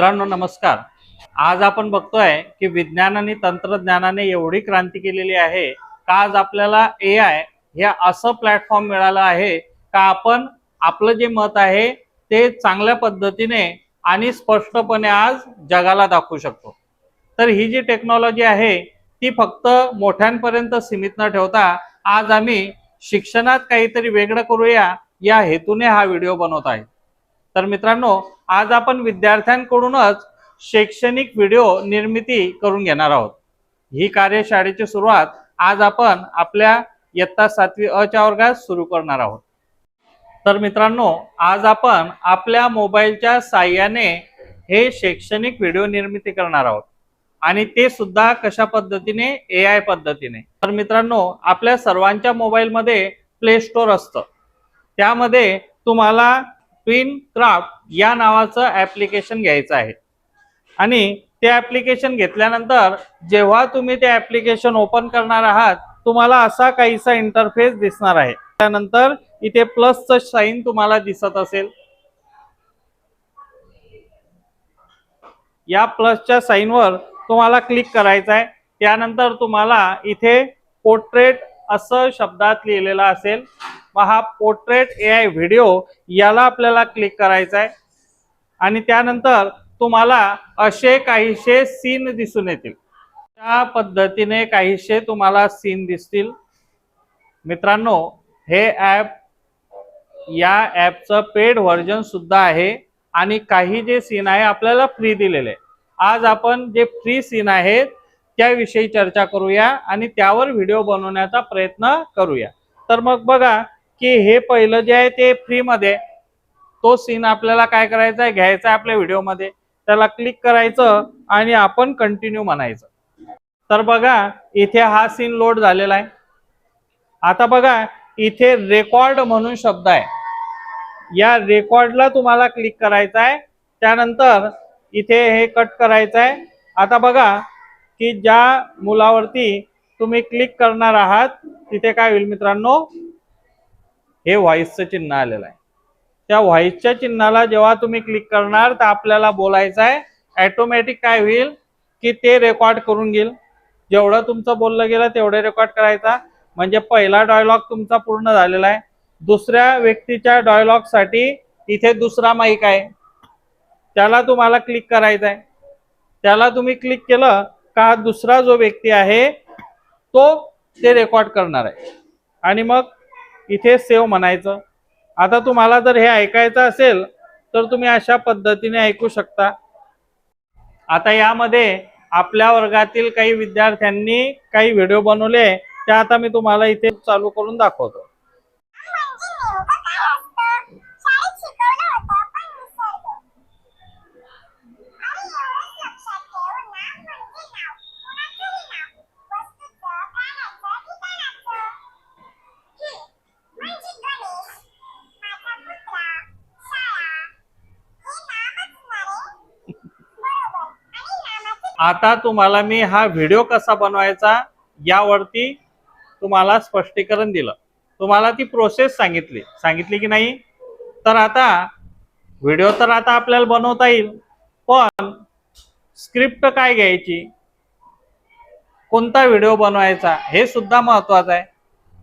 मित्रांनो नमस्कार. आज आपण बघतोय की विज्ञान आणि तंत्रज्ञानाने एवढी क्रांती केलेली आहे का आज आपल्याला ए आय हे असं प्लॅटफॉर्म मिळालं आहे का आपण आपलं जे मत आहे ते चांगल्या पद्धतीने आणि स्पष्टपणे आज जगाला दाखवू शकतो. तर ही जी टेक्नॉलॉजी आहे ती फक्त मोठ्यांपर्यंत सीमित न ठेवता आज आम्ही शिक्षणात काहीतरी वेगळं करूया या हेतूने हा व्हिडिओ बनवत आहे. तर मित्रांनो आज आपण विद्यार्थ्यांकडूनच शैक्षणिक व्हिडिओ निर्मिती करून घेणार आहोत. ही कार्यशाळेची सुरुवात आज आपण आपल्या इयत्ता सातवी अ च्या वर्गात सुरू करणार आहोत. तर मित्रांनो आज आपण आपल्या मोबाईलच्या साह्याने हे शैक्षणिक व्हिडिओ निर्मिती करणार आहोत. आणि ते सुद्धा कशा पद्धतीने? ए आय पद्धतीने. तर मित्रांनो आपल्या सर्वांच्या मोबाईलमध्ये प्ले स्टोअर असतं. त्यामध्ये तुम्हाला ट्विन क्राफ्ट या नावाचं ऍप्लिकेशन घ्यायचं आहे. आणि ते ऍप्लिकेशन घेतल्यानंतर जेव्हा तुम्ही ते ऍप्लिकेशन ओपन करणार आहात तुम्हाला असा काहीसा इंटरफेस दिसणार आहे. त्यानंतर इथे प्लसचं साईन तुम्हाला दिसत असेल. या प्लसच्या साईनवर तुम्हाला क्लिक करायचं आहे. त्यानंतर तुम्हाला इथे पोर्ट्रेट असं शब्दात लिहिलेलं असेल. मग हा पोर्ट्रेट ए आय व्हिडिओ याला आपल्याला क्लिक करायचा आहे आणि त्यानंतर तुम्हाला असे काहीशे सीन दिसून येतील. त्या पद्धतीने काहीशे तुम्हाला सीन दिसतील. मित्रांनो हे ॲप या ॲपचं पेड व्हर्जन सुद्धा आहे आणि काही जे सीन आहे आपल्याला फ्री दिलेले. आज आपण जे फ्री सीन आहेत त्याविषयी चर्चा करूया आणि त्यावर व्हिडिओ बनवण्याचा प्रयत्न करूया. तर मग बघा की हे पहिलं जे आहे ते फ्रीमध्ये तो सीन आपल्याला काय करायचा आहे? घ्यायचा आहे आपल्या व्हिडिओमध्ये त्याला क्लिक करायचं आणि आपण कंटिन्यू म्हणायचं. तर बघा इथे हा सीन लोड झालेला आहे. आता बघा इथे रेकॉर्ड म्हणून शब्द आहे. या रेकॉर्डला तुम्हाला क्लिक करायचं आहे. त्यानंतर इथे हे कट करायचं आहे. आता बघा की ज्या मुलावरती तुम्ही क्लिक करणार आहात तिथे काय होईल मित्रांनो? हे व्हॉइसचं चिन्ह आलेलं आहे. त्या व्हॉइसच्या चिन्हाला जेव्हा तुम्ही क्लिक करणार तर आपल्याला बोलायचं आहे ॲटोमॅटिक काय होईल की ते रेकॉर्ड करून घेईल. जेवढं तुमचं बोललं गेलं तेवढे रेकॉर्ड करायचा. म्हणजे पहिला डायलॉग तुमचा पूर्ण झालेला आहे. दुसऱ्या व्यक्तीच्या डायलॉगसाठी इथे दुसरा माईक आहे. त्याला तुम्हाला क्लिक करायचा आहे. त्याला तुम्ही क्लिक केलं का दुसरा जो व्यक्ती आहे तो ते रेकॉर्ड करणार आहे. आणि मग इथे सेव म्हणायचं. आता तुम्हाला जर हे ऐकायचं असेल तर तुम्ही अशा पद्धतीने ऐकू शकता. आता यामध्ये आपल्या वर्गातील काही विद्यार्थ्यांनी काही व्हिडिओ बनवले त्या आता मी तुम्हाला इथे चालू करून दाखवतो. आता तुम्हाला मी हा व्हिडिओ कसा बनवायचा यावरती तुम्हाला स्पष्टीकरण दिलं. तुम्हाला ती प्रोसेस सांगितली. सांगितली की नाही? तर आता व्हिडिओ तर आता आपल्याला बनवता येईल. पण स्क्रिप्ट काय घ्यायची? कोणता व्हिडिओ बनवायचा? हे सुद्धा महत्वाचं आहे.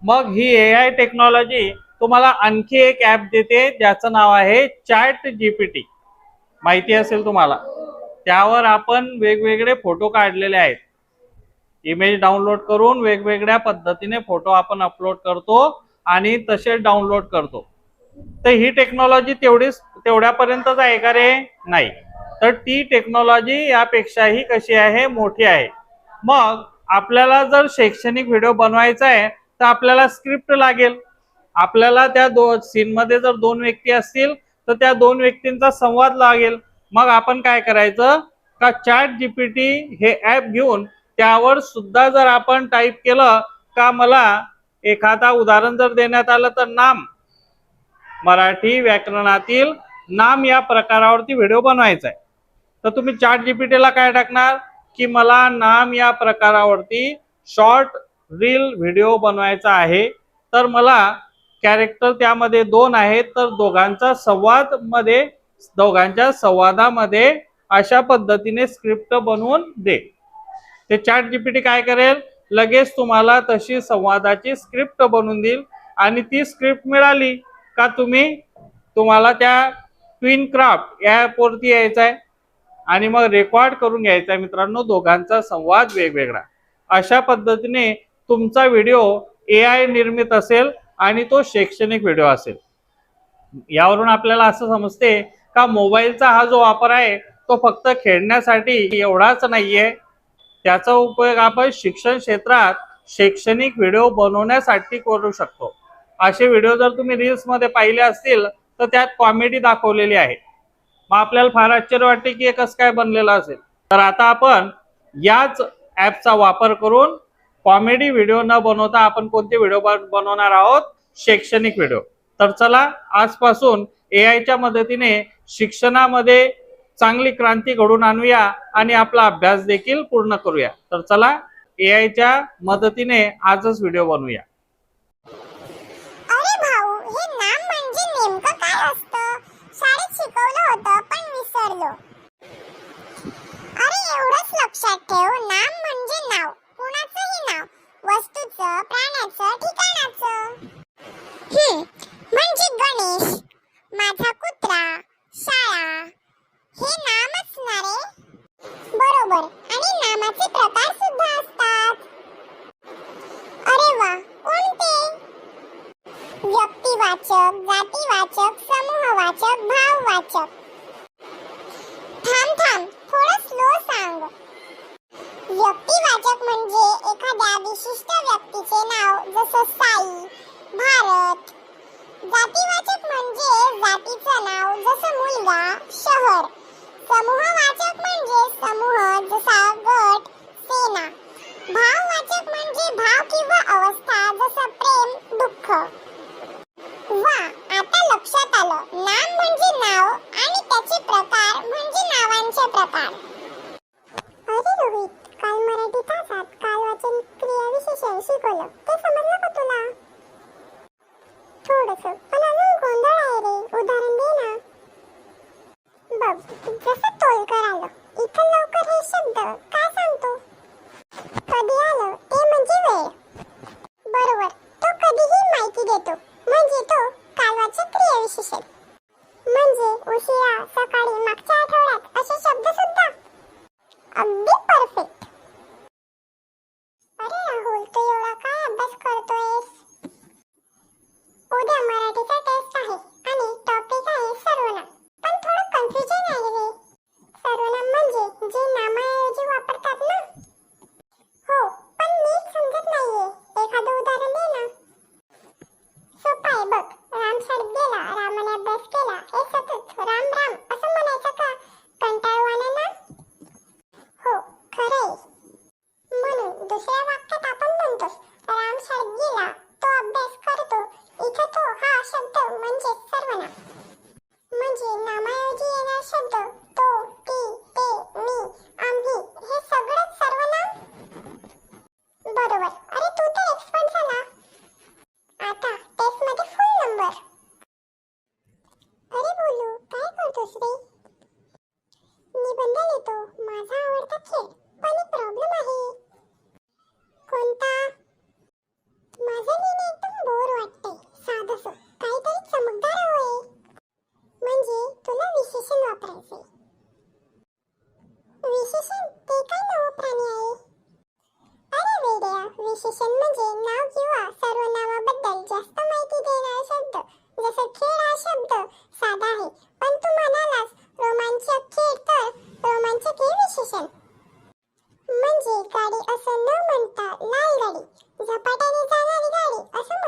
मग ही ए आय टेक्नॉलॉजी तुम्हाला आणखी एक ॲप देते. ज्याचं नाव आहे चॅट जीपीटी माहिती असेल तुम्हाला. त्यावर आपण वेगवेगळे फोटो काढलेले आहेत. इमेज डाउनलोड करून वेगवेगळ्या पद्धतीने फोटो आपण अपलोड करतो आणि तसे डाउनलोड करतो. तर ही टेक्नॉलॉजी तेवढीच तेवढ्यापर्यंतच आहे का रे? नाही. तर ती टेक्नॉलॉजी यापेक्षाही कशी आहे? मोठी आहे. मग आपल्याला जर शैक्षणिक व्हिडिओ बनवायचा आहे तर आपल्याला स्क्रिप्ट लागेल. आपल्याला त्या दो सीनमध्ये जर दोन व्यक्ती असतील तर त्या दोन व्यक्तींचा संवाद लागेल. मग आपण काय करायचं? का चॅट जीपीटी हे ऍप घेऊन त्यावर सुद्धा जर आपण टाईप केलं का मला एखादा उदाहरण जर देण्यात आलं तर नाम. मराठी व्याकरणातील नाम या प्रकारावरती व्हिडिओ बनवायचा आहे तर तुम्ही चॅट जीपीटीला काय टाकणार? की मला नाम या प्रकारावरती शॉर्ट रील व्हिडिओ बनवायचा आहे. तर मला कॅरेक्टर त्यामध्ये दोन आहेत तर दोघांचा संवादमध्ये दोघांच्या संवादामध्ये अशा पद्धतीने स्क्रिप्ट बनवून दे. ते चॅट जीपीटी काय करेल? लगेच तुम्हाला तशी संवादाची स्क्रिप्ट बनवून देईल आणि ती स्क्रिप्ट मिळाली का तुम्ही तुम्हाला त्या ट्विन क्राफ्ट या ॲपवरती यायचं आहे. आणि मग रेकॉर्ड करून घ्यायचा आहे मित्रांनो दोघांचा संवाद वेगवेगळा. अशा पद्धतीने तुमचा व्हिडिओ ए आय निर्मित असेल आणि तो शैक्षणिक व्हिडिओ असेल. यावरून आपल्याला असं समजते का मोबाईलचा हा जो वापर आहे तो फक्त खेळण्यासाठी एवढाच नाहीये. त्याचा उपयोग आपण शिक्षण क्षेत्रात शैक्षणिक व्हिडिओ बनवण्यासाठी करू शकतो. असे व्हिडिओ जर तुम्ही रील्समध्ये पाहिले असतील तर त्यात कॉमेडी दाखवलेली आहे. मग आपल्याला फार आश्चर्य वाटते की एकच काय बनलेलं असेल. तर आता आपण याच ॲपचा वापर करून कॉमेडी व्हिडिओ न बनवता आपण कोणते व्हिडिओ बनवणार आहोत? शैक्षणिक व्हिडिओ. तर चला आजपासून ए आयच्या मदतीने शिक्षणामध्ये चांगली क्रांती घडून आणूया आणि आपला अभ्यास देखील पूर्ण करूया. तर चला ए आयच्या मदतीने आजच व्हिडिओ बनवूया अरे भाऊ हे नाम म्हणजे नेमकं काय असतं शाळेत शिकवलं होतं पण विसरलो अरे एवढंच लक्षात ठेव नाम म्हणजे नाव कुणाचंही नाव वस्तूचं प्राण्याचं ठिकाणाचं हम्म म्हणजे गणेश माझा कुत्रा शाळा हे नामच ना रे बरोबर. आणि नामाचे प्रकार सुद्धा असतात. अरे वा कोणते? व्यक्तिवाचक जातीवाचक समूहवाचक भाववाचक. थांब थांब थोडं स्लो सांग. व्यक्तिवाचक म्हणजे एखाद्या विशिष्ट व्यक्तीचे नाव जसं साई भारत. जातीवाचक म्हणजे जातीचं नाव जसं मुलगा शहर. समूहवाचक म्हणजे समूह जसा गट सेना. भाववाचक म्हणजे भाव किंवा अवस्था जसं प्रेम दुःख. बघ जसं तोलकर आलं इथं लवकर हे शब्द काय सांगतो? कधी आलं ते म्हणजे वेळ. बरोबर तो कधीही माहिती देतो. म्हणजे तो कालवाचे क्रियाविशेषण म्हणजे उशिरा सकाळी मागच्या आठवड्यात असे शब्द सुद्धा. अगदी परफेक्ट सर्वनाम म्हणजे नामाऐवजी येणार शब्द तो ती ते मी आम्ही हे सगळंच सर्वनाम बरोबर. अरे तू तर एक्सपर्ट झाला. आता टेस्टमध्ये फुल नंबर अरे बोलू काय करतोस रे? निबंध लिहितो. माझा आवडता खेळ पण एक प्रॉब्लेम आहे. कोणता? माझा विशेषण वापरायचे विशेषण ते काय नवं प्राणी आहे. अरे वेड्या विशेषण म्हणजे नाव किंवा सर्वनामाबद्दल जास्त माहिती देणारा शब्द जसं खेळ हा शब्द साधा आहे. पण तू म्हणालास रोमांचक खेळ तर रोमांचक हे विशेषण. म्हणजे गाडी असं न म्हणता लाल गाडी झपाट्याने जाणारी गाडी असं